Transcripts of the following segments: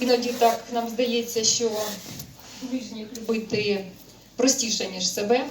Іноді так нам здається, що ближніх любити простіше, ніж себе.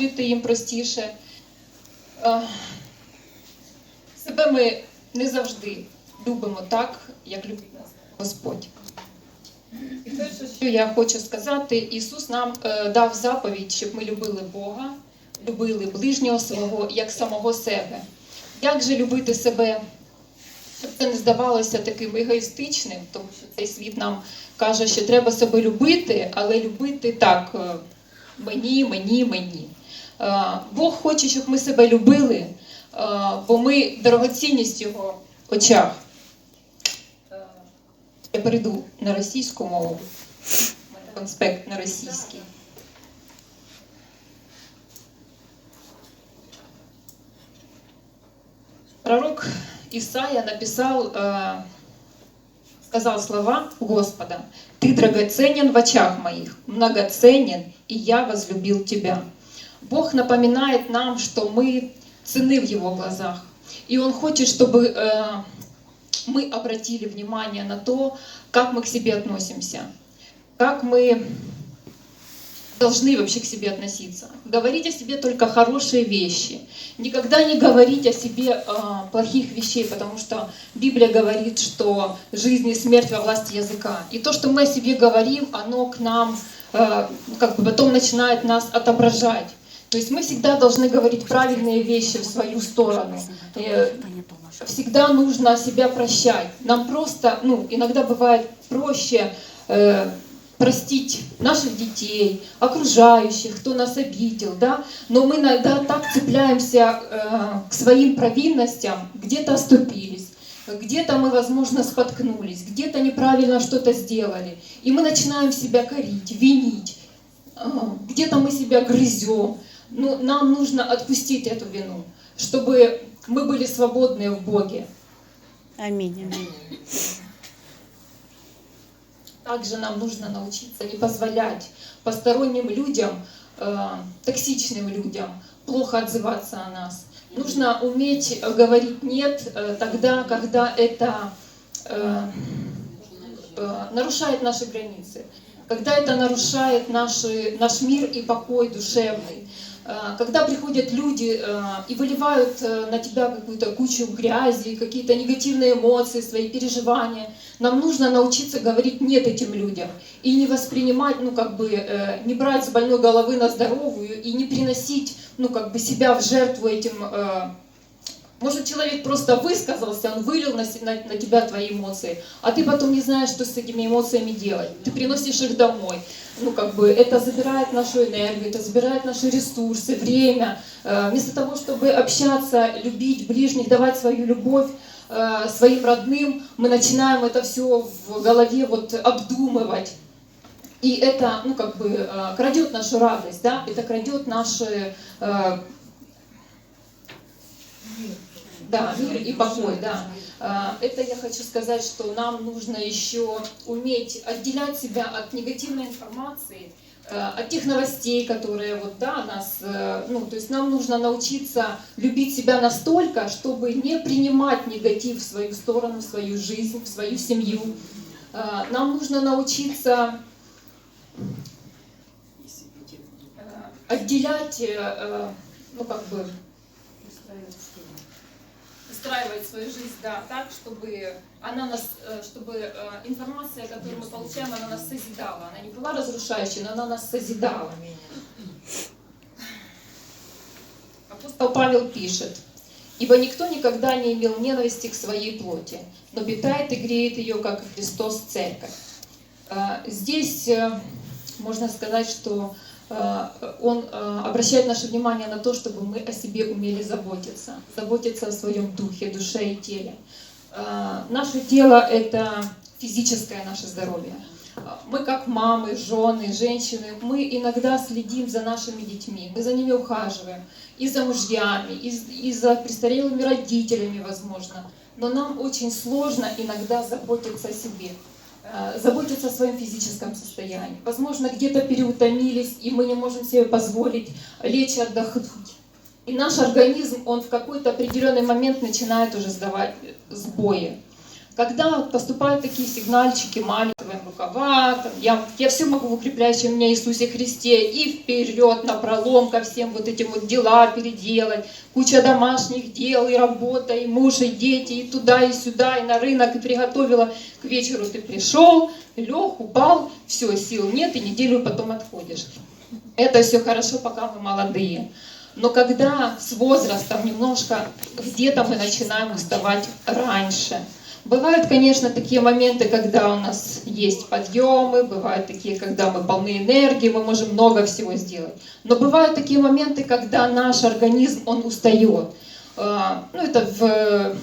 Жити їм простіше. Себе ми не завжди любимо так, як любить нас Господь. Що я хочу сказати, Ісус нам е, дав заповідь, щоб ми любили Бога, любили ближнього свого як самого себе. Як же любити себе, щоб це не здавалося таким егоїстичним, тому що цей світ нам каже, що треба себе любити, але любити так е, мені, мені, мені. Е, Бог хоче, щоб ми себе любили, е, бо ми дорогоцінність його очах. Я перейду на російську мову. Конспект на російський. Пророк Исаия написал, э, сказал слова Господа, «Ты драгоценен в очах моих, многоценен, и я возлюбил тебя». Бог напоминает нам, что мы цены в Его глазах. И Он хочет, чтобы э, мы обратили внимание на то, как мы к себе относимся, как мы должны вообще к себе относиться. Говорить о себе только хорошие вещи. Никогда не говорить о себе э, плохих вещей, потому что Библия говорит, что жизнь и смерть во власти языка. И то, что мы о себе говорим, оно к нам э, как бы потом начинает нас отображать. То есть мы всегда должны говорить правильные вещи в свою сторону. Э, всегда нужно себя прощать. Нам просто, ну, иногда бывает проще э, простить наших детей, окружающих, кто нас обидел, да, но мы иногда так цепляемся э, к своим провинностям, где-то оступились, где-то мы, возможно, споткнулись, где-то неправильно что-то сделали, и мы начинаем себя корить, винить, э, где-то мы себя грызем, но нам нужно отпустить эту вину, чтобы мы были свободны в Боге. Аминь. аминь. Также нам нужно научиться не позволять посторонним людям, э, токсичным людям, плохо отзываться о нас. Нужно уметь говорить нет э, тогда, когда это э, э, нарушает наши границы, когда это нарушает наши, наш мир и покой душевный. Э, Когда приходят люди э, и выливают на тебя какую-то кучу грязи, какие-то негативные эмоции, свои переживания, нам нужно научиться говорить нет этим людям и не воспринимать, ну как бы, э, не брать с больной головы на здоровую и не приносить, ну как бы себя в жертву этим. э, Может, человек просто высказался, он вылил на, на, на тебя твои эмоции, а ты потом не знаешь, что с этими эмоциями делать. Ты приносишь их домой. Ну, как бы, это забирает нашу энергию, это забирает наши ресурсы, время. Э, Вместо того, чтобы общаться, любить ближних, давать свою любовь, э, своим родным, мы начинаем это все в голове вот обдумывать. И это, ну, как бы, э, крадет нашу радость, да, это крадет наши, э, да, мир и покой, да. Э, Это я хочу сказать, что нам нужно еще уметь отделять себя от негативной информации, от тех новостей, которые вот, да, нас, э, ну, то есть нам нужно научиться любить себя настолько, чтобы не принимать негатив в свою сторону, в свою жизнь, в свою семью. Э, Нам нужно научиться э, отделять, э, э, ну, как бы, устраивать свою жизнь, да, так, чтобы она нас, э, чтобы э, информация, которую мы получаем, она нас созидала. Она не была разрушающей, но она нас созидала. Апостол Павел пишет, «Ибо никто никогда не имел ненависти к своей плоти, но питает и греет ее, как Христос, церковь». Э, Здесь можно сказать, что он э, обращает наше внимание на то, чтобы мы о себе умели заботиться, заботиться о своем духе, душе и теле. Э, Наше тело — это физическое наше здоровье. Э, Мы как мамы, жены, женщины, мы иногда следим за нашими детьми, мы за ними ухаживаем, и за мужьями, и, и за престарелыми родителями, возможно. Но нам очень сложно иногда заботиться о себе э, заботиться о своем физическом состоянии. Возможно, где-то переутомились, и мы не можем себе позволить лечь и отдохнуть. И наш организм, он в какой-то определенный момент начинает уже сдавать сбои. Когда поступают такие сигнальчики, маленькие рукава, я, я все могу в укрепляющем меня Иисусе Христе, и вперед, на пролом ко всем вот этим вот дела переделать, куча домашних дел, и работа, и муж, и дети, и туда, и сюда, и на рынок, и приготовила. К вечеру ты пришел, лег, упал, все, сил нет, и неделю потом отходишь. Это все хорошо, пока мы молодые. Но когда с возрастом немножко где-то мы начинаем уставать раньше, Бывают, конечно, такие моменты, когда у нас есть подъемы, бывают такие, когда мы полны энергии, мы можем много всего сделать. Но бывают такие моменты, когда наш организм, он устает. А, Ну, это в,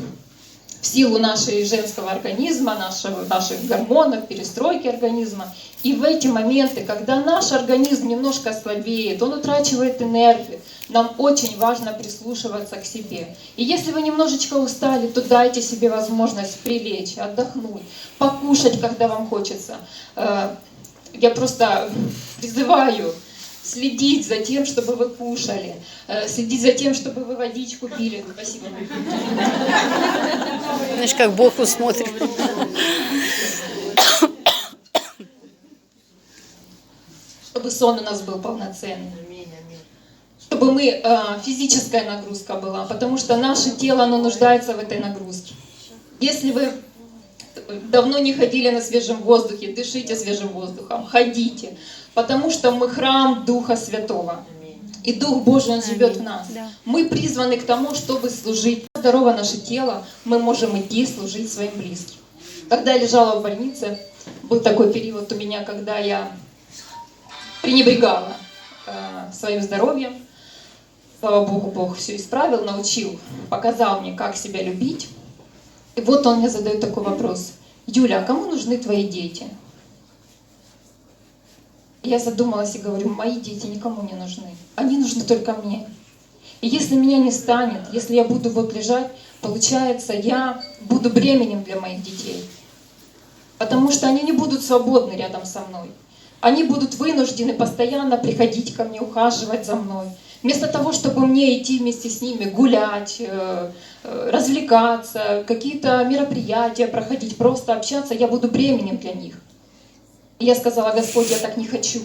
в силу нашей женского организма, нашего, наших гормонов, перестройки организма. И в эти моменты, когда наш организм немножко слабеет, он утрачивает энергию, нам очень важно прислушиваться к себе. И если вы немножечко устали, то дайте себе возможность прилечь, отдохнуть, покушать, когда вам хочется. Э, Я просто призываю следить за тем, чтобы вы кушали, э, следить за тем, чтобы вы водичку пили. Спасибо. Знаешь, как Бог усмотрит. Чтобы сон у нас был полноценный. чтобы мы э, физическая нагрузка была, потому что наше тело оно нуждается в этой нагрузке. Если вы давно не ходили на свежем воздухе, дышите свежим воздухом, ходите, потому что мы храм Духа Святого. И Дух Божий, Он живет в нас. Да. Мы призваны к тому, чтобы служить. Здорово наше тело, мы можем идти служить своим близким. Когда я лежала в больнице, был такой период у меня, когда я пренебрегала э, своим здоровьем. Слава Богу, Бог все исправил, научил, показал мне, как себя любить. И вот он мне задает такой вопрос. Юля, а кому нужны твои дети? Я задумалась и говорю, мои дети никому не нужны. Они нужны только мне. И если меня не станет, если я буду вот лежать, получается, я буду бременем для моих детей. Потому что они не будут свободны рядом со мной. Они будут вынуждены постоянно приходить ко мне, ухаживать за мной. Вместо того, чтобы мне идти вместе с ними гулять, э, э, развлекаться, какие-то мероприятия проходить, просто общаться, я буду бременем для них. Я сказала, Господь, я так не хочу.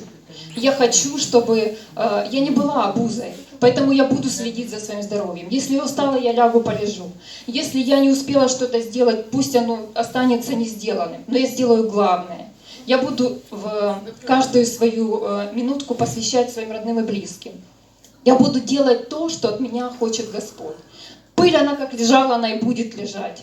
Я хочу, чтобы э, я не была обузой. Поэтому я буду следить за своим здоровьем. Если я устала, я лягу, полежу. Если я не успела что-то сделать, пусть оно останется не сделанным. Но я сделаю главное. Я буду в каждую свою э, минутку посвящать своим родным и близким. Я буду делать то, что от меня хочет Господь. Пыль, она как лежала, она и будет лежать.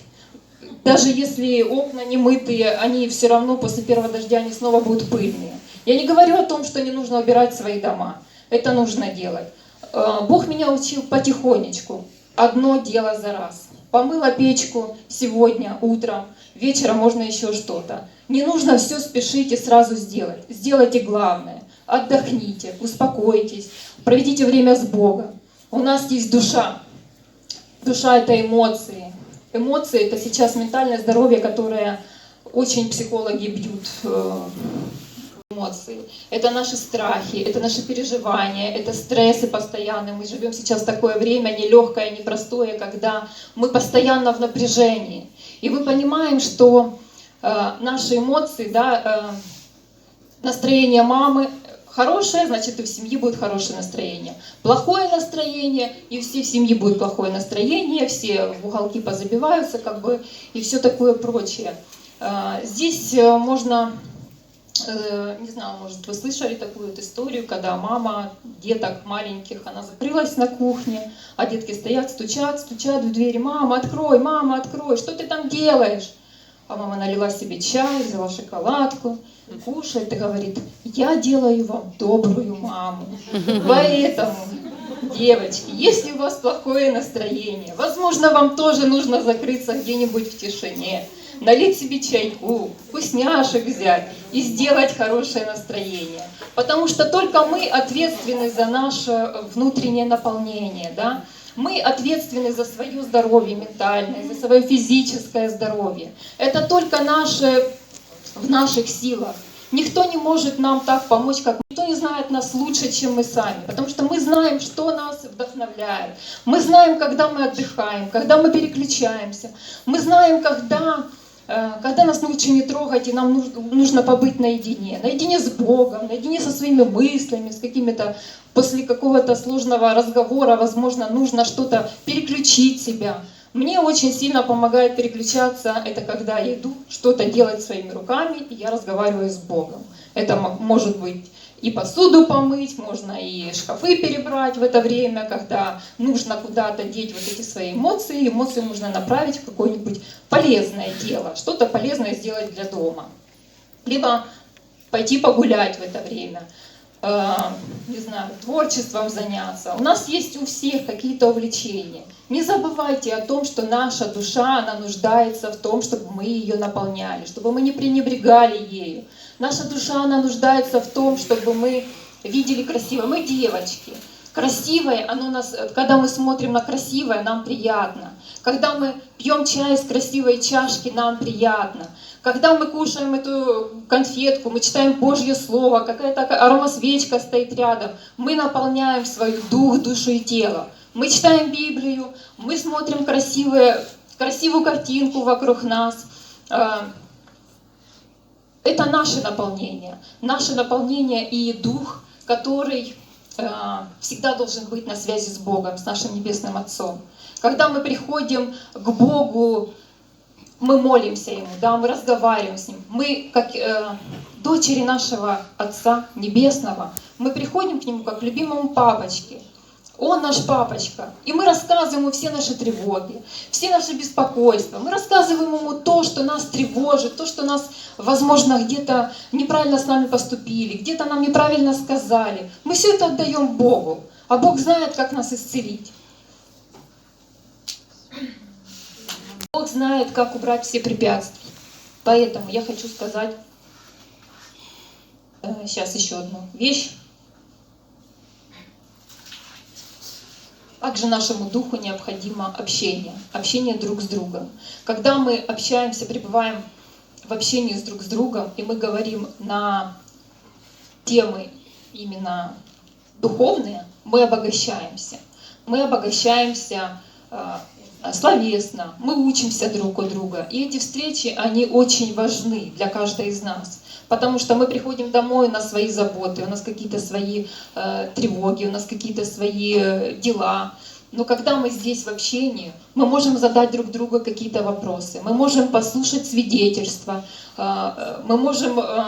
Даже если окна не мытые, они все равно после первого дождя они снова будут пыльные. Я не говорю о том, что не нужно убирать свои дома. Это нужно делать. Э, Бог меня учил потихонечку. Одно дело за раз. Помыла печку сегодня утром, вечером можно еще что-то. Не нужно все спешить и сразу сделать. Сделайте главное. Отдохните, успокойтесь, проведите время с Богом. У нас есть душа. Душа это эмоции. Эмоции это сейчас ментальное здоровье, которое очень психологи бьют э, эмоции. Это наши страхи, это наши переживания, это стрессы постоянные. Мы живем сейчас в такое время нелегкое, непростое, когда мы постоянно в напряжении. И мы понимаем, что э, наши эмоции, да, э, настроение мамы хорошее, значит и в семье будет хорошее настроение. Плохое настроение, и у всей семьи будет плохое настроение, все в уголки позабиваются, как бы, и все такое прочее. Э, Здесь э, можно Э, не знаю, может, вы слышали такую вот историю, когда мама деток маленьких, она закрылась на кухне, а детки стоят, стучат, стучат в двери, мама, открой, мама, открой, что ты там делаешь? А мама налила себе чай, взяла шоколадку, кушает и говорит, я делаю вам добрую маму. Поэтому, девочки, если у вас плохое настроение, возможно, вам тоже нужно закрыться где-нибудь в тишине, налить себе чайку, вкусняшек взять и сделать хорошее настроение. Потому что только мы ответственны за наше внутреннее наполнение, да? Мы ответственны за свое здоровье ментальное, за свое физическое здоровье. Это только наше, в наших силах. Никто не может нам так помочь, как никто не знает нас лучше, чем мы сами, потому что мы знаем, что нас вдохновляет. Мы знаем, когда мы отдыхаем, когда мы переключаемся. Мы знаем, когда, когда нас лучше не трогать, и нам нужно, побыть наедине. Наедине с Богом, наедине со своими мыслями, с какими-то после какого-то сложного разговора, возможно, нужно что-то переключить себя. Мне очень сильно помогает переключаться, это когда я иду что-то делать своими руками, и я разговариваю с Богом. Это мо- может быть и посуду помыть, можно и шкафы перебрать в это время, когда нужно куда-то деть вот эти свои эмоции. Эмоции нужно направить в какое-нибудь полезное дело, что-то полезное сделать для дома. Либо пойти погулять в это время, э, не знаю, творчеством заняться. У нас есть у всех какие-то увлечения. Не забывайте о том, что наша душа, она нуждается в том, чтобы мы ее наполняли, чтобы мы не пренебрегали ею. Наша душа, она нуждается в том, чтобы мы видели красиво. Мы девочки. Красивое, оно нас, когда мы смотрим на красивое, нам приятно. Когда мы пьем чай из красивой чашки, нам приятно. Когда мы кушаем эту конфетку, мы читаем Божье Слово, какая-то аромасвечка стоит рядом, мы наполняем свой дух, душу и тело. Мы читаем Библию, мы смотрим красивые, красивую картинку вокруг нас. Это наше наполнение. Наше наполнение и дух, который а, всегда должен быть на связи с Богом, с нашим Небесным Отцом. Когда мы приходим к Богу, мы молимся Ему, да, мы разговариваем с Ним. Мы, как э, дочери нашего Отца Небесного, мы приходим к Нему как к любимому папочке. Он наш папочка. И мы рассказываем ему все наши тревоги, все наши беспокойства. Мы рассказываем ему то, что нас тревожит, то, что нас, возможно, где-то неправильно с нами поступили, где-то нам неправильно сказали. Мы все это отдаем Богу. А Бог знает, как нас исцелить. Бог знает, как убрать все препятствия. Поэтому я хочу сказать э, сейчас еще одну вещь. Также нашему духу необходимо общение, общение друг с другом. Когда мы общаемся, пребываем в общении с друг с другом, и мы говорим на темы именно духовные, мы обогащаемся. Мы обогащаемся э, словесно, мы учимся друг у друга. И эти встречи, они очень важны для каждой из нас. Потому что мы приходим домой на свои заботы, у нас какие-то свои э, тревоги, у нас какие-то свои э, дела. Но когда мы здесь в общении, мы можем задать друг другу какие-то вопросы, мы можем послушать свидетельства, э, э, мы можем э,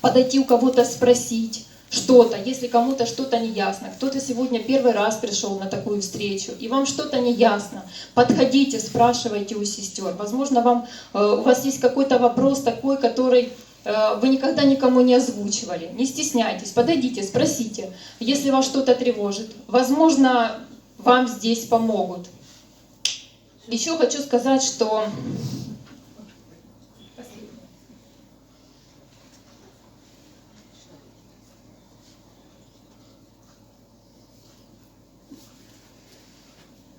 подойти у кого-то спросить что-то, если кому-то что-то не ясно, кто-то сегодня первый раз пришел на такую встречу, и вам что-то не ясно, подходите, спрашивайте у сестер. Возможно, вам, э, у вас есть какой-то вопрос такой, который вы никогда никому не озвучивали. Не стесняйтесь, подойдите, спросите, если вас что-то тревожит. Возможно, вам здесь помогут. Еще хочу сказать, что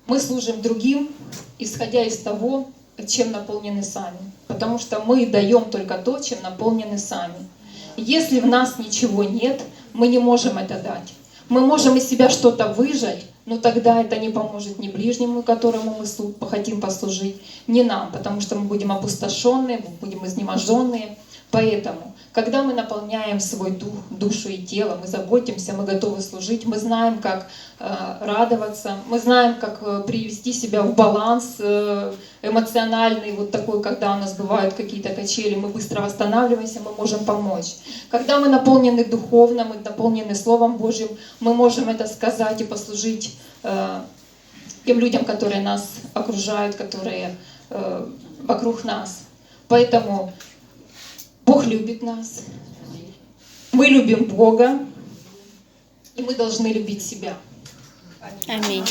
мы служим другим, исходя из того, чем наполнены сами. Потому что мы даем только то, чем наполнены сами. Если в нас ничего нет, мы не можем это дать. Мы можем из себя что-то выжать, но тогда это не поможет ни ближнему, которому мы хотим послужить, ни нам, потому что мы будем опустошенные, мы будем изнеможенные. Поэтому, когда мы наполняем свой дух, душу и тело, мы заботимся, мы готовы служить, мы знаем, как э, радоваться, мы знаем, как э, привести себя в баланс э, эмоциональный, вот такой, когда у нас бывают какие-то качели, мы быстро восстанавливаемся, мы можем помочь. Когда мы наполнены духовно, мы наполнены Словом Божьим, мы можем это сказать и послужить тем людям, которые нас окружают, которые вокруг нас. Поэтому Бог любит нас, мы любим Бога, и мы должны любить себя. Аминь.